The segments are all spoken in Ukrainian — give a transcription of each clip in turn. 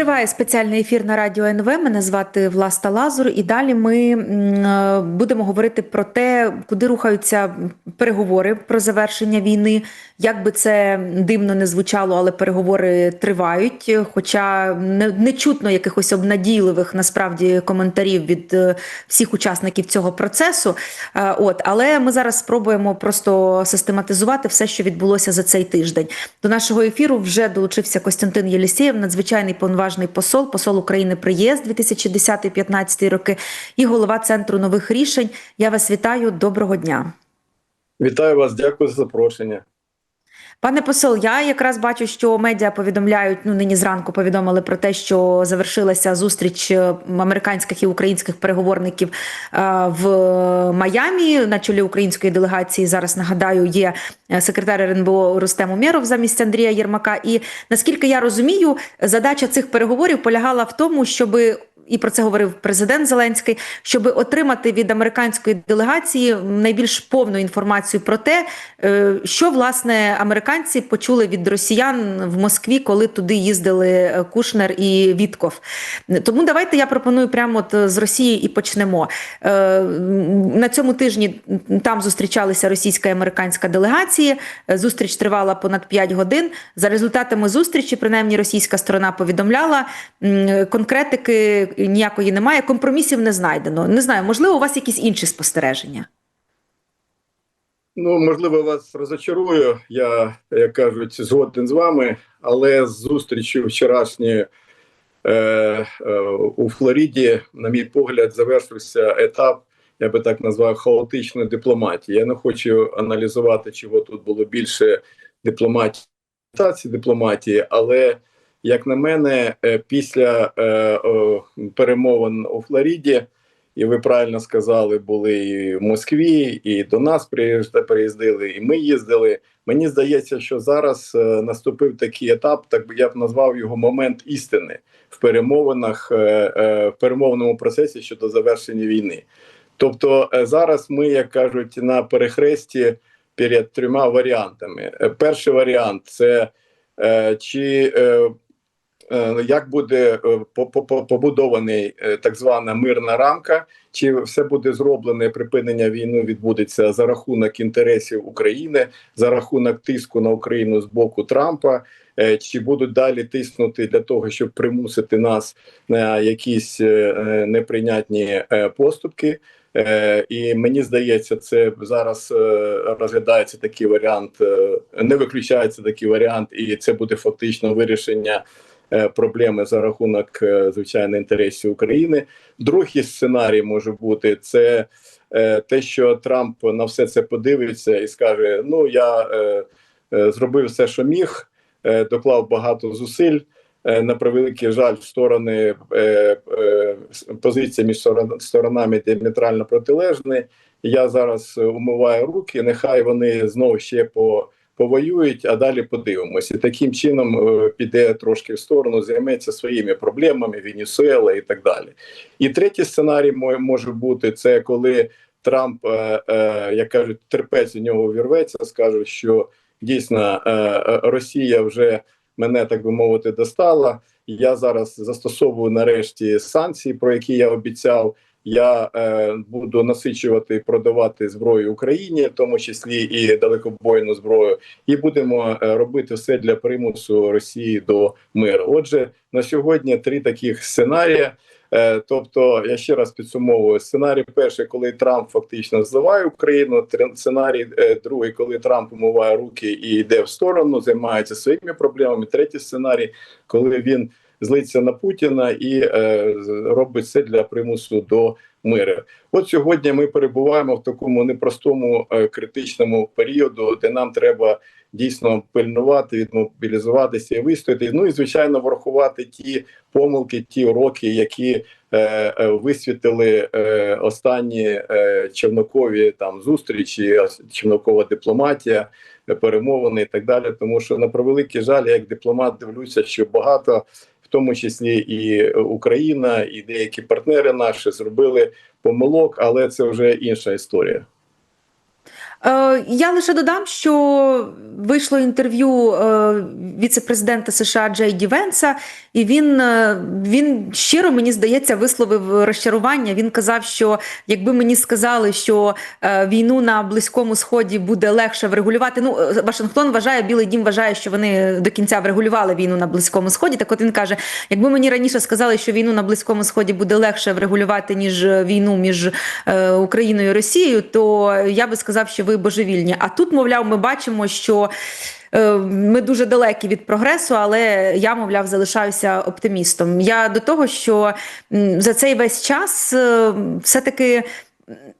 Триває спеціальний ефір на радіо НВ. Мене звати Власта Лазур, і далі ми е, будемо говорити про те, куди рухаються переговори про завершення війни. Як би це дивно не звучало, але переговори тривають. Хоча не, не чутно якихось обнадійливих насправді коментарів від е, всіх учасників цього процесу. Е, От, але ми зараз спробуємо просто систематизувати все, що відбулося за цей тиждень. До нашого ефіру вже долучився Костянтин Єлісєєв, надзвичайний повноважний посол, посол України при ЄС 2010-2015 роки і голова центру нових рішень. Я вас вітаю. Доброго дня. Вітаю вас, дякую за запрошення. Пане посол, я якраз бачу, що медіа повідомляють. Ну нині зранку повідомили про те, що завершилася зустріч е, американських і українських переговорників е, в Майамі на чолі української делегації. Зараз нагадаю, є е, секретар РНБО Рустем Умєров замість Андрія Єрмака. І наскільки я розумію, задача цих переговорів полягала в тому, щоби і про це говорив президент Зеленський, щоб отримати від американської делегації найбільш повну інформацію про те, е, що власне американці почули від росіян в Москві, коли туди їздили е, Кушнер і Вітков. Тому давайте я пропоную прямо от з Росії і почнемо. Е, На цьому тижні там зустрічалися російська і американська делегації. Е, Зустріч тривала понад 5 годин. За результатами зустрічі, принаймні, російська сторона повідомляла конкретики ніякої немає, компромісів не знайдено. Не знаю, можливо, у вас якісь інші спостереження. Ну, можливо, вас розочарую. Я, як кажуть, згоден з вами, але з зустрічі вчорашньої е, е, у Флориді, на мій погляд, завершився етап, я би так назвав, хаотичної дипломатії. Я не хочу аналізувати, чого тут було більше дипломатії, дипломатії, але як на мене, е, після е, перемовин у Флориді, і ви правильно сказали, були і в Москві, і до нас приїздили, і ми їздили. Мені здається, що зараз е, наступив такий етап, так би я б назвав його момент істини в перемовинах, в перемовному процесі щодо завершення війни. Тобто зараз ми, як кажуть, на перехресті перед трьома варіантами. Перший варіант це чи як буде е, по- по- по- побудований е, так звана мирна рамка, чи все буде зроблене припинення війни відбудеться за рахунок інтересів України, за рахунок тиску на Україну з боку Трампа, е, чи будуть далі тиснути для того, щоб примусити нас на якісь е, е, неприйнятні е, поступки. Е, і мені здається, це зараз е, розглядається такий варіант, е, не виключається такий варіант, і це буде фактично вирішення е, проблеми за рахунок е, звичайно інтересів України. Другий сценарій може бути це е, те, що Трамп на все це подивиться і скаже: Ну я е, е, зробив все, що міг, е, доклав багато зусиль. Е, На превеликий жаль, сторони е, е, позиція між сторон- сторонами діаметрально протилежні. Я зараз е, умиваю руки. Нехай вони знову ще по повоюють, а далі подивимося. Таким чином е, піде трошки в сторону, займеться своїми проблемами, Венесуела і так далі. І третій сценарій може бути це коли Трамп, е, е, як кажуть, терпець у нього вірветься, скаже, що дійсно Росія вже мене так би мовити достала. Я зараз застосовую нарешті санкції, про які я обіцяв. Я е, буду насичувати і продавати зброю Україні, в тому числі і далекобойну зброю, і будемо е, робити все для примусу Росії до миру. Отже, на сьогодні три таких сценарія. Е, тобто, я ще раз підсумовую: сценарій перший, коли Трамп фактично зливає Україну. Сценарій е, другий, коли Трамп умиває руки і йде в сторону, займається своїми проблемами. Третій сценарій, коли він злиться на Путіна і е, робить все для примусу до миру. От сьогодні ми перебуваємо в такому непростому е, критичному періоду, де нам треба дійсно пильнувати, відмобілізуватися і вистояти. Ну і звичайно, врахувати ті помилки, ті уроки, які е, е, висвітили е, останні е, човникові там зустрічі, човникова дипломатія, перемовини і так далі. Тому що на превеликий жаль, я як дипломат дивлюся, що багато. Тому числі і Україна, і деякі партнери наші зробили помилок, але це вже інша історія. Е, Я лише додам, що вийшло інтерв'ю е, віце-президента США Джей Ді Венса, і він, е, він щиро, мені здається, висловив розчарування. Він казав, що якби мені сказали, що війну на Близькому Сході буде легше врегулювати. Ну, Вашингтон вважає, Білий Дім вважає, що вони до кінця врегулювали війну на Близькому Сході. Так от він каже: якби мені раніше сказали, що війну на Близькому Сході буде легше врегулювати, ніж війну між Україною і Росією, то я би сказав, що ви божевільні. А тут, мовляв, ми бачимо, що. е, Ми дуже далекі від прогресу, але я, мовляв, залишаюся оптимістом. Я до того, що за цей весь час е, все-таки м,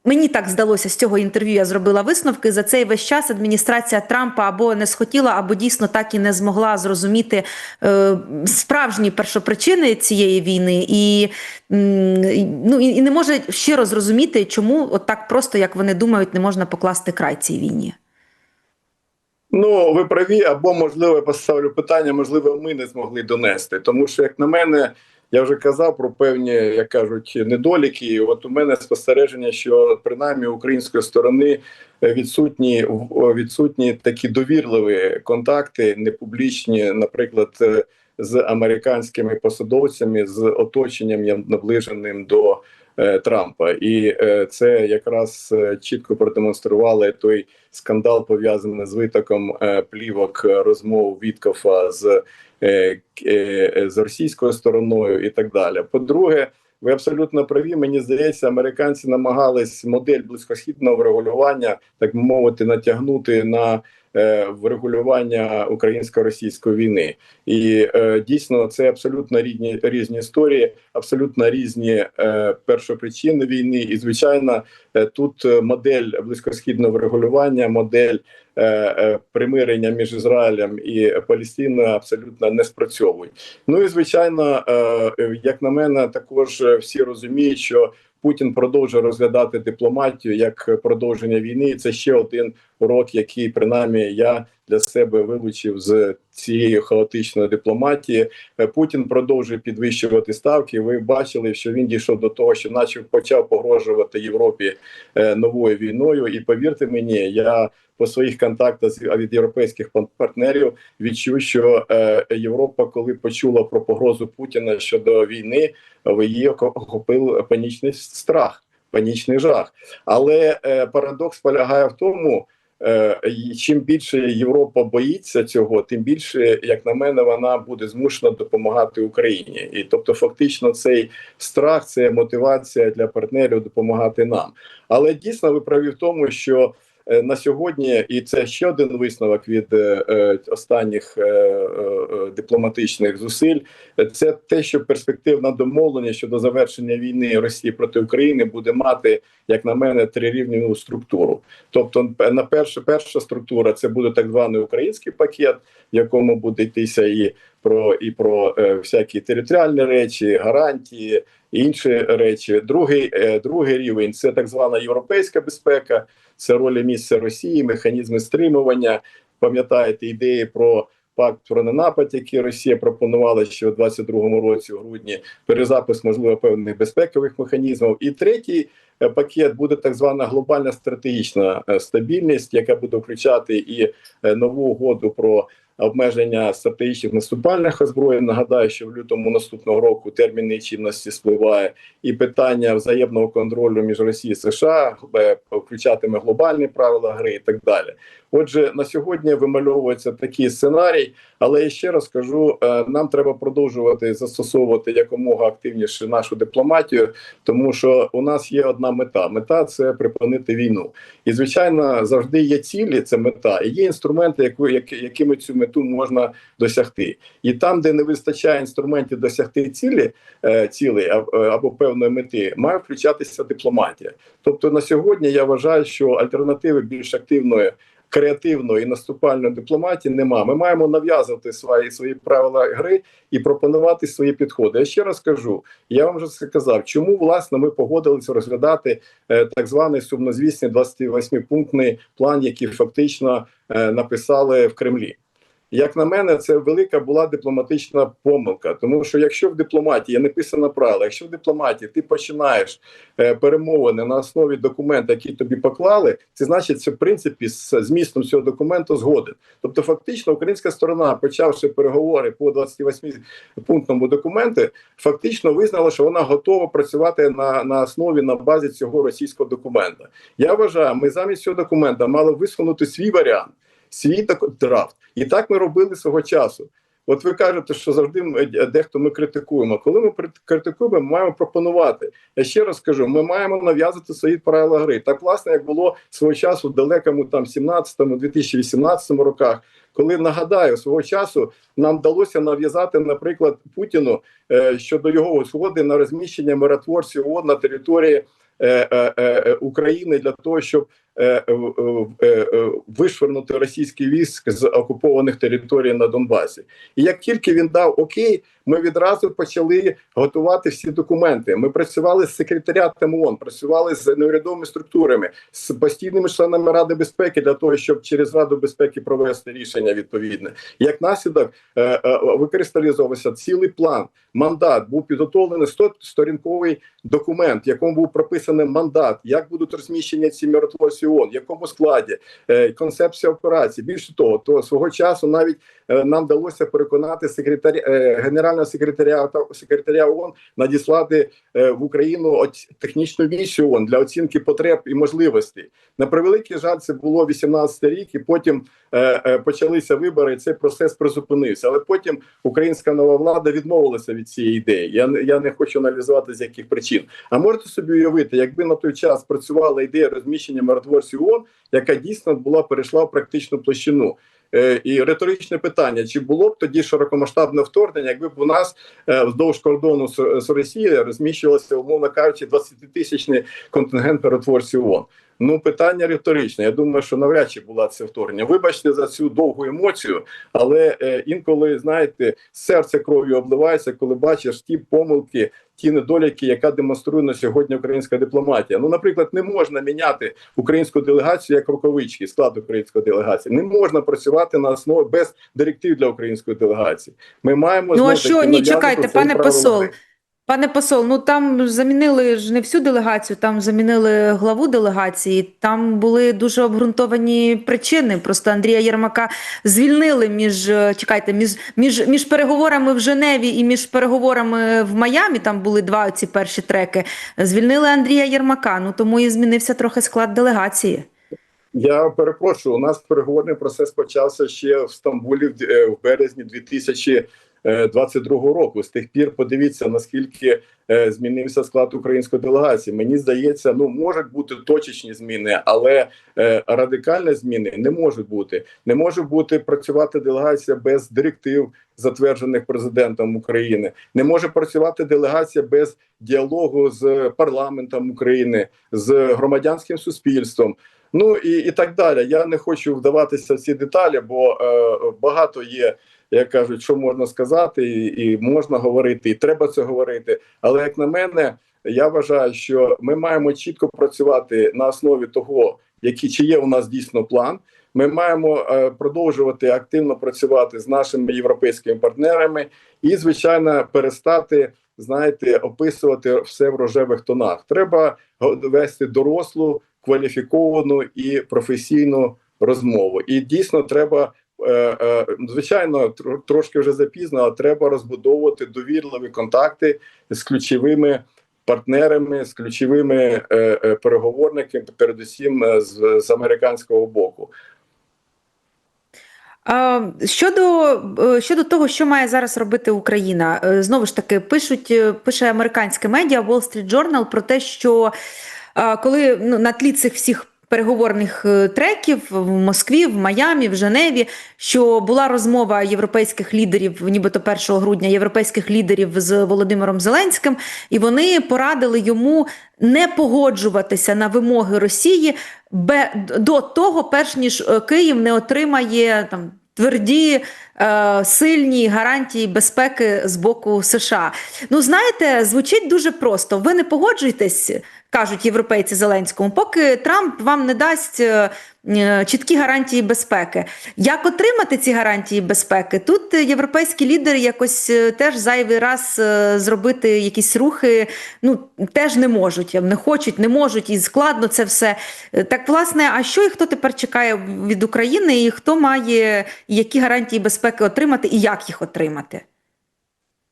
мені так здалося з цього інтерв'ю. Я зробила висновки. За цей весь час адміністрація Трампа або не схотіла, або дійсно так і не змогла зрозуміти е, справжні першопричини цієї війни, і, ну, і, не може щиро зрозуміти, чому от так просто, як вони думають, не можна покласти край цій війні. Ну, ви праві, або можливо, я поставлю питання, можливо, ми не змогли донести. Тому що, як на мене, я вже казав про певні, як кажуть, недоліки. От у мене спостереження, що принаймні української сторони е, відсутні відсутні такі довірливі контакти, непублічні, наприклад. е, З американськими посадовцями, з оточенням наближеним до Трампа, і е, це якраз е, чітко продемонстрували той скандал пов'язаний з витоком е, плівок е, розмов Віткофа з, е, е, з російською стороною і так далі. По-друге, ви абсолютно праві. Мені здається, американці намагались модель близькосхідного врегулювання, так мовити, натягнути на е, врегулювання українсько-російської війни. І е, дійсно це абсолютно різні різні історії, абсолютно різні е, першопричини війни. І звичайно, е, тут е, модель близькосхідного врегулювання, модель е, е, примирення між Ізраїлем і Палестиною абсолютно не спрацьовують. Ну і звичайно, е, е, як на мене, також е, всі розуміють, що Путін продовжує розглядати дипломатію як продовження війни. І це ще один урок, який принаймні я для себе вилучив з цієї хаотичної дипломатії. Е, Путін продовжує підвищувати ставки. Ви бачили, що він дійшов до того, що наче почав погрожувати Європі е, новою війною. І повірте мені, я по своїх контактах від європейських партнерів відчув, що е, Європа, коли почула про погрозу Путіна щодо війни, її охо- охопив панічний страх, панічний жах. Але е, парадокс полягає в тому. Е, Чим більше Європа боїться цього, тим більше, як на мене, вона буде змушена допомагати Україні. І тобто, фактично, цей страх це мотивація для партнерів допомагати нам. Але дійсно ви праві в тому, що на сьогодні, і це ще один висновок від е, е, останніх е, е, е, дипломатичних зусиль. е, Це те, що перспективна домовлення щодо завершення війни Росії проти України буде мати, як на мене, трирівневу структуру. Тобто, на перша перша структура це буде так званий український пакет, в якому буде йтися і про і про е, всякі територіальні речі, гарантії. і Інші речі, другий е, другий рівень це так звана європейська безпека, це ролі місця Росії, механізми стримування. Пам'ятаєте ідеї про пакт про ненапад, який Росія пропонувала ще у 22-му році, у грудні, перезапис можливо певних безпекових механізмів. І третій е, пакет буде так звана глобальна стратегічна е, стабільність, яка буде включати і е, нову угоду про. Обмеження стратегічних наступальних озброєнь. Нагадаю, що в лютому наступного року терміни чинності спливає, і питання взаємного контролю між Росією і США включатиме глобальні правила гри і так далі. Отже, на сьогодні вимальовується такий сценарій, але я ще раз кажу: е, нам треба продовжувати застосовувати якомога активніше нашу дипломатію, тому що у нас є одна мета: мета це припинити війну. І звичайно, завжди є цілі, це мета, і є інструменти, яку- якими цю мету можна досягти. І там, де не вистачає інструментів досягти цілі, е, цілей е, або певної мети, має включатися дипломатія. Тобто на сьогодні я вважаю, що альтернативи більш активної. Креативної і наступальної дипломатії нема. Ми маємо нав'язувати свої свої правила гри і пропонувати свої підходи. Я ще раз кажу, я вам вже це казав, чому власне ми погодилися розглядати е, так званий сумнозвісний 28-пунктний план, який фактично е, написали в Кремлі. Як на мене, це велика була дипломатична помилка. Тому що якщо в дипломатії є написано правило, якщо в дипломатії ти починаєш е, перемовини на основі документа, який тобі поклали, це значить, це в принципі з змістом цього документу згоден. Тобто, фактично, українська сторона, почавши переговори по 28 пунктному документу, фактично визнала, що вона готова працювати на, на основі на базі цього російського документа. Я вважаю, ми замість цього документа мали висунути свій варіант, свій драфт. І так ми робили свого часу. От ви кажете, що завжди ми- дехто ми критикуємо. Коли ми критикуємо, ми маємо пропонувати. Я ще раз кажу, ми маємо нав'язати свої правила гри. Так власне, як було свого часу в далекому там 17-му, 2018 роках, коли нагадаю, свого часу нам вдалося нав'язати, наприклад, Путіну е, щодо його згоди на розміщення миротворців ООН на території е, е, е, України для того, щоб е, е, е, е, вишвернути російський військ з окупованих територій на Донбасі. І як тільки він дав окей, ми відразу почали готувати всі документи. Ми працювали з секретаріатом ООН, працювали з неурядовими структурами, з постійними членами Ради безпеки для того, щоб через Раду безпеки провести рішення відповідне. Як наслідок е, е, цілий план, мандат був підготовлений 100-сторінковий документ, в якому був прописаний мандат, як будуть розміщені ці миротворці ООН, в якому складі е, концепція операції. Більше того, то свого часу навіть е, нам вдалося переконати секретаря е, генерального секретаря секретаря ООН надіслати в Україну технічну місію ООН для оцінки потреб і можливостей. На превеликий жаль, це було 18 рік, і потім почалися вибори. і Цей процес призупинився. Але потім українська нова влада відмовилася від цієї ідеї. Я не я не хочу аналізувати з яких причин. А можете собі уявити, якби на той час працювала ідея розміщення миротворців ООН, яка дійсно була перейшла в практичну площину. Е, І риторичне питання: чи було б тоді широкомасштабне вторгнення, якби б у нас е, вздовж кордону з, Росією розміщувався, умовно кажучи, 20-тисячний контингент миротворців ООН? Ну, питання риторичне. Я думаю, що навряд чи була це вторгнення. Вибачте за цю довгу емоцію, але е, інколи знаєте, серце кров'ю обливається, коли бачиш ті помилки, ті недоліки, яка демонструє на сьогодні українська дипломатія. Ну, наприклад, не можна міняти українську делегацію як рукавички, склад української делегації. Не можна працювати на основі без директив для української делегації. Ми маємо Ну а що ні, чекайте, пане посол. гри. Пане посол, ну там замінили ж не всю делегацію, там замінили главу делегації. Там були дуже обґрунтовані причини. Просто Андрія Єрмака звільнили між е, чекайте, між, між, між переговорами в Женеві і між переговорами в Майамі. Там були два ці перші треки. Звільнили Андрія Єрмака. Ну тому і змінився трохи склад делегації. Я перепрошую. У нас переговорний процес почався ще в Стамбулі в, е, в березні 2022 року. З тих пір подивіться наскільки е, змінився склад української делегації. Мені здається, ну можуть бути точечні зміни, але е, радикальні зміни не можуть бути. Не може бути працювати делегація без директив, затверджених президентом України. Не може працювати делегація без діалогу з парламентом України, з громадянським суспільством. Ну і, і так далі. Я не хочу вдаватися в ці деталі, бо е, багато є, як кажуть, що можна сказати, і, і можна говорити, і треба це говорити. Але як на мене, я вважаю, що ми маємо чітко працювати на основі того, який чи є у нас дійсно план. Ми маємо е, продовжувати активно працювати з нашими європейськими партнерами і, звичайно, перестати знаєте, описувати все в рожевих тонах. Треба вести дорослу, кваліфіковану і професійну розмову. І дійсно треба. е, е, Звичайно, трошки вже запізно, але треба розбудовувати довірливі контакти з ключовими партнерами, з ключовими е, переговорниками, передусім з, з американського боку. Щодо, щодо того, що має зараз робити Україна, знову ж таки, пишуть, пише американське медіа Wall Street Journal про те, що коли ну, на тлі цих всіх переговорних е, треків в Москві, в Майамі, в Женеві, що була розмова європейських лідерів, нібито 1 грудня, європейських лідерів з Володимиром Зеленським, і вони порадили йому не погоджуватися на вимоги Росії до того, перш ніж е, Київ не отримає там. Тверді, е, сильні гарантії безпеки з боку США. Ну, знаєте, звучить дуже просто. Ви не погоджуєтесь, кажуть європейці Зеленському, поки Трамп вам не дасть е, е, чіткі гарантії безпеки. Як отримати ці гарантії безпеки? Тут європейські лідери якось е, теж зайвий раз зробити якісь рухи, ну теж не можуть, не хочуть, не можуть, і складно це все. Так, власне, а що і хто тепер чекає від України, і хто має які гарантії безпеки отримати, і як їх отримати?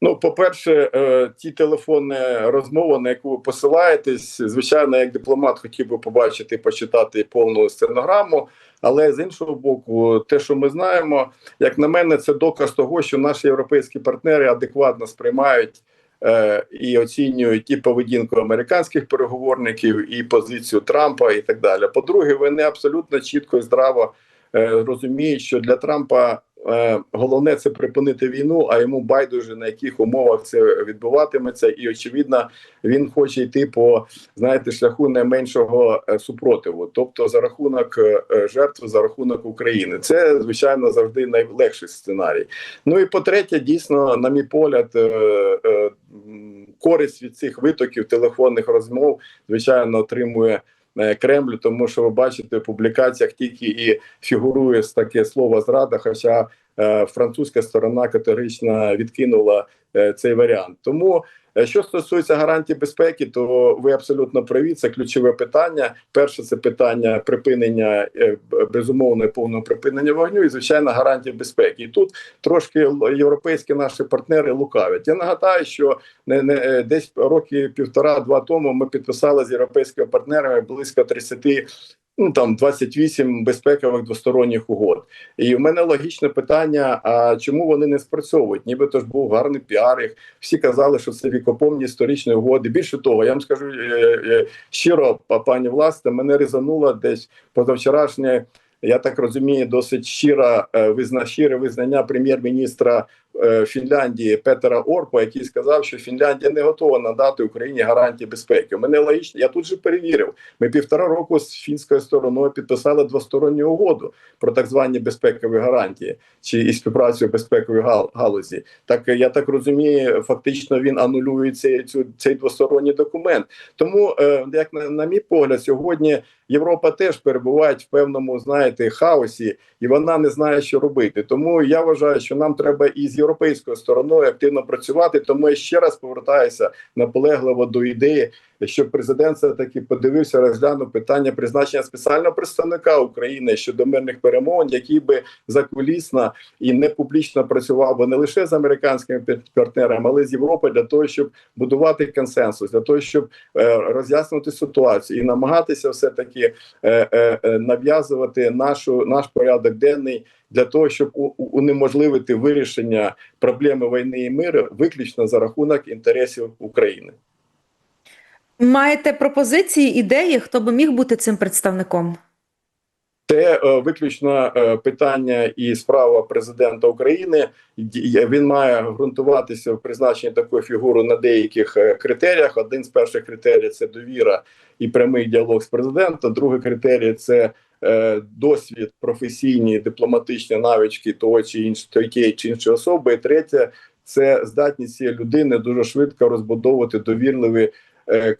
Ну, по-перше, е, ті телефонні розмови, на яку ви посилаєтесь, звичайно, як дипломат хотів би побачити, почитати повну стенограму. Але з іншого боку, те, що ми знаємо, як на мене, це доказ того, що наші європейські партнери адекватно сприймають е, і оцінюють і поведінку американських переговорників, і позицію Трампа, і так далі. По-друге, вони абсолютно чітко і здраво е, розуміють, що для Трампа головне це припинити війну, а йому байдуже на яких умовах це відбуватиметься, і очевидно, він хоче йти по знаєте шляху найменшого е, супротиву, тобто за рахунок е, е, жертв, за рахунок України. Це звичайно завжди найлегший сценарій. Ну і по-третє, дійсно, на мій погляд, е, е, користь від цих витоків телефонних розмов, звичайно, отримує. Е, Кремль, тому що ви бачите в публікаціях тільки і фігурує таке слово зрада, хоча е, французька сторона категорично відкинула е, цей варіант. Тому що стосується гарантій безпеки, то ви абсолютно праві. Це ключове питання. Перше це питання припинення е, б- безумовно повного припинення вогню, і звичайно гарантій безпеки. І тут трошки європейські наші партнери лукавять. Я нагадаю, що не, не е, десь роки півтора-два тому ми підписали з європейськими партнерами близько 30 Ну там 28 безпекових двосторонніх угод, і в мене логічне питання: а чому вони не спрацьовують? Нібито ж був гарний піар. Їх всі казали, що це вікопомні історичні угоди. Більше того, я вам скажу е, е, щиро, па- пані власне, мене різануло десь позавчорашнє. Я так розумію, досить щира е, визна щире визнання прем'єр-міністра е, Фінляндії Петера Орпа, який сказав, що Фінляндія не готова надати Україні гарантії безпеки. Мене логічно, я тут же перевірив. Ми півтора року з фінською стороною підписали двосторонню угоду про так звані безпекові гарантії чи і співпрацю в безпековій гал- галузі. Так е, я так розумію, фактично він анулює цей, цю, цей двосторонній документ. Тому, е, як на, на мій погляд, сьогодні Європа теж перебуває в певному, знаєте, хаосі, і вона не знає, що робити. Тому я вважаю, що нам треба і з європейською стороною активно працювати. Тому я ще раз повертаюся наполегливо до ідеї, щоб президент все таки подивився, розглянув питання призначення спеціального представника України щодо мирних перемовин, який би закулісно і не публічно працював би не лише з американськими партнерами, але з Європою для того, щоб будувати консенсус, для того, щоб е, роз'яснити ситуацію і намагатися все таки е, е, нав'язувати нашу наш порядок денний для того, щоб унеможливити вирішення проблеми війни і миру виключно за рахунок інтересів України. Маєте пропозиції, ідеї, хто би міг бути цим представником? Це е, виключно е, питання і справа президента України. Він має ґрунтуватися в призначенні такої фігури на деяких е, критеріях. Один з перших критерій це довіра і прямий діалог з президентом. Другий критерій це досвід, професійні дипломатичні навички того чи іншої тієї чи іншої особи. І третє це здатність цієї людини дуже швидко розбудовувати довірливі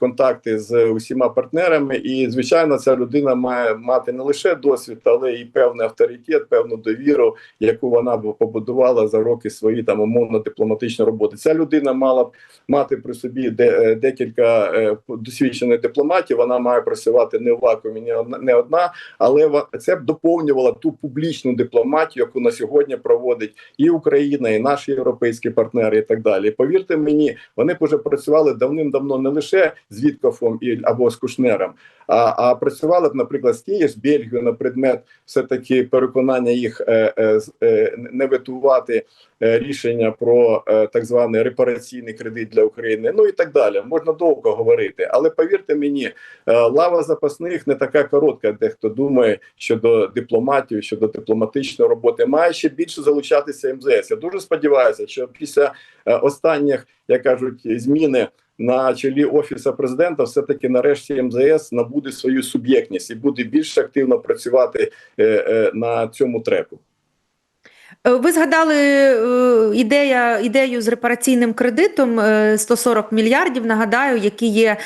контакти з усіма партнерами. І звичайно, ця людина має мати не лише досвід, але і певний авторитет, певну довіру, яку вона б побудувала за роки свої там умовно дипломатичної роботи. Ця людина мала б мати при собі де, е, декілька е, досвідчених дипломатів. Вона має працювати не в вакуумі, не одна, але це б доповнювало ту публічну дипломатію, яку на сьогодні проводить і Україна, і наші європейські партнери, і так далі. Повірте мені, вони б уже працювали давним-давно не лише з Віткофом і або з Кушнером, а, а працювали б, наприклад, з тією ж Бельгією на предмет все таки переконання їх е, е, з- е, не ветувати е, рішення про е, так званий репараційний кредит для України. Ну і так далі. Можна довго говорити, але повірте мені, е, лава запасних не така коротка. як Дехто думає щодо дипломатії, щодо дипломатичної роботи. Має ще більше залучатися МЗС. Я дуже сподіваюся, що після останніх, як кажуть, зміни. На чолі офісу президента все таки нарешті МЗС набуде свою суб'єктність і буде більш активно працювати е, е, на цьому треку. Е, Ви згадали ідея, ідею з репараційним кредитом е, 140 мільярдів. Нагадаю, які є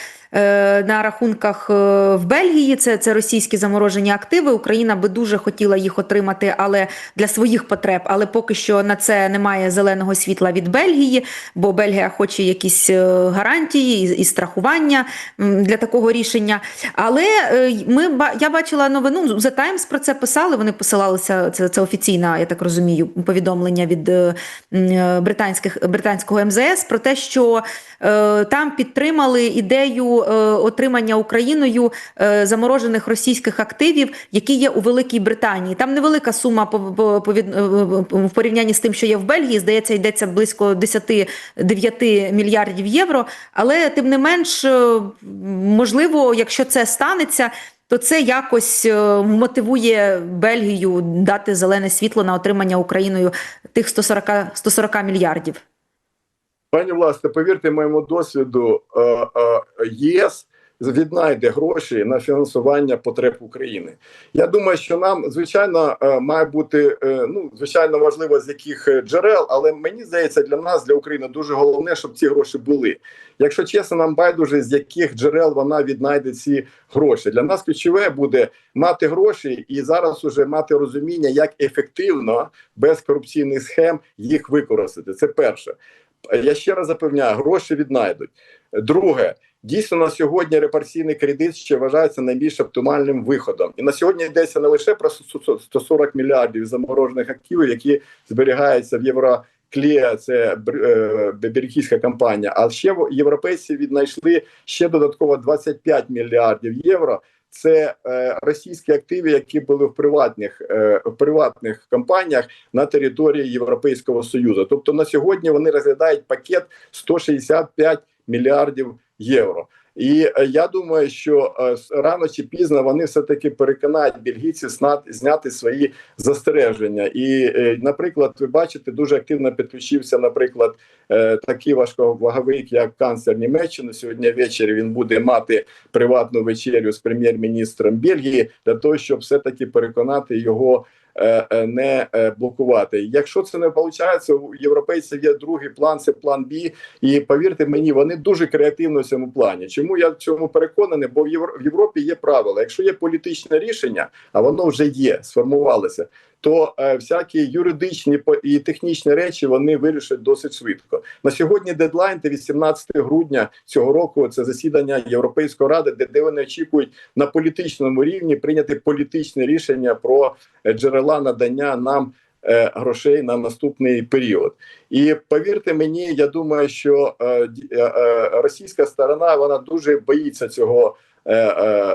на рахунках е, в Бельгії. Це, це російські заморожені активи. Україна би дуже хотіла їх отримати, але для своїх потреб. Але поки що на це немає зеленого світла від Бельгії, бо Бельгія хоче якісь е, гарантії і, страхування для такого рішення. Але е, ми я бачила новину. ну, The Times про це писали. Вони посилалися. Це, це офіційна, я так розумію, повідомлення від е, е, британських британського МЗС про те, що е, там підтримали ідею е, отримання Україною е, заморожених російських активів, які є у Великій Британії. Там невелика сума е, в порівнянні з тим, що є в Бельгії. Здається, йдеться близько 10-9 мільярдів євро. Але тим не менш, е, можливо, якщо це станеться. То це якось е, мотивує Бельгію дати зелене світло на отримання Україною тих 140, 140 мільярдів. Пані власне, повірте моєму досвіду, е, е, ЄС віднайде гроші на фінансування потреб України. Я думаю, що нам звичайно е, має бути ну звичайно важливо з яких джерел, але мені здається, для нас, для України, дуже головне, щоб ці гроші були. Якщо чесно, нам байдуже з яких джерел вона віднайде ці гроші. Для нас ключове буде мати гроші і зараз уже мати розуміння, як ефективно без корупційних схем їх використати. Це перше. Я ще раз запевняю, гроші віднайдуть. Друге, дійсно на сьогодні репарційний кредит ще вважається найбільш оптимальним виходом. І на сьогодні йдеться не лише про 140 мільярдів заморожених активів, які зберігаються в євро. Клія, це е, бельгійська компанія. А ще європейці віднайшли ще додатково 25 мільярдів євро. Це е, російські активи, які були в приватних е, в приватних компаніях на території Європейського союзу. Тобто на сьогодні вони розглядають пакет 165 мільярдів євро. І е, я думаю, що е, рано чи пізно вони все таки переконають бельгійців зняти свої застереження. І, е, наприклад, ви бачите, дуже активно підключився, наприклад, такий важковаговик, як канцлер Німеччини. Сьогодні ввечері він буде мати приватну вечерю з прем'єр-міністром Бельгії для того, щоб все таки переконати його. Е, е, Не е, блокувати, якщо це не виходить, у європейців є другий план, це план Б. І повірте мені, вони дуже креативно в цьому плані. Чому я в цьому переконаний? Бо в Європі є правила. Якщо є політичне рішення, а воно вже є, сформувалося, то е, всякі юридичні і технічні речі вони вирішать досить швидко. На сьогодні дедлайн це 18 грудня цього року. Це засідання Європейської ради, де, де вони очікують на політичному рівні прийняти політичне рішення про е, джерела надання нам. е, Грошей на наступний період, і повірте мені, я думаю, що е, російська сторона вона дуже боїться цього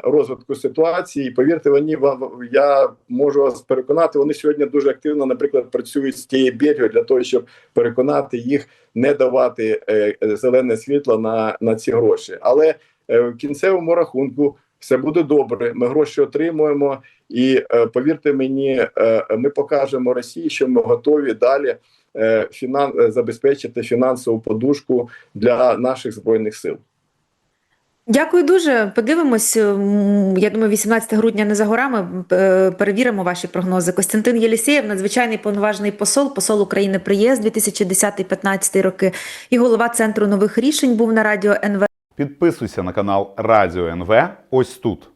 розвитку ситуації. І повірте вам я можу вас переконати. Вони сьогодні дуже активно, наприклад, працюють з тією Бельгією для того, щоб переконати їх не давати е, зелене світло на, на ці гроші. Але е, в кінцевому рахунку все буде добре. Ми гроші отримуємо, і е, повірте мені, е, ми покажемо Росії, що ми готові далі. е, Фінан е, забезпечити фінансову подушку для наших збройних сил. Дякую дуже. Подивимось. Я думаю, 18 грудня не за горами. Е, Перевіримо ваші прогнози. Костянтин Єлісєєв, надзвичайний повноважний посол, посол України при ЄС 2010-2015 роки і голова центру нових рішень був на радіо НВ. Підписуйся на канал Радіо НВ ось тут.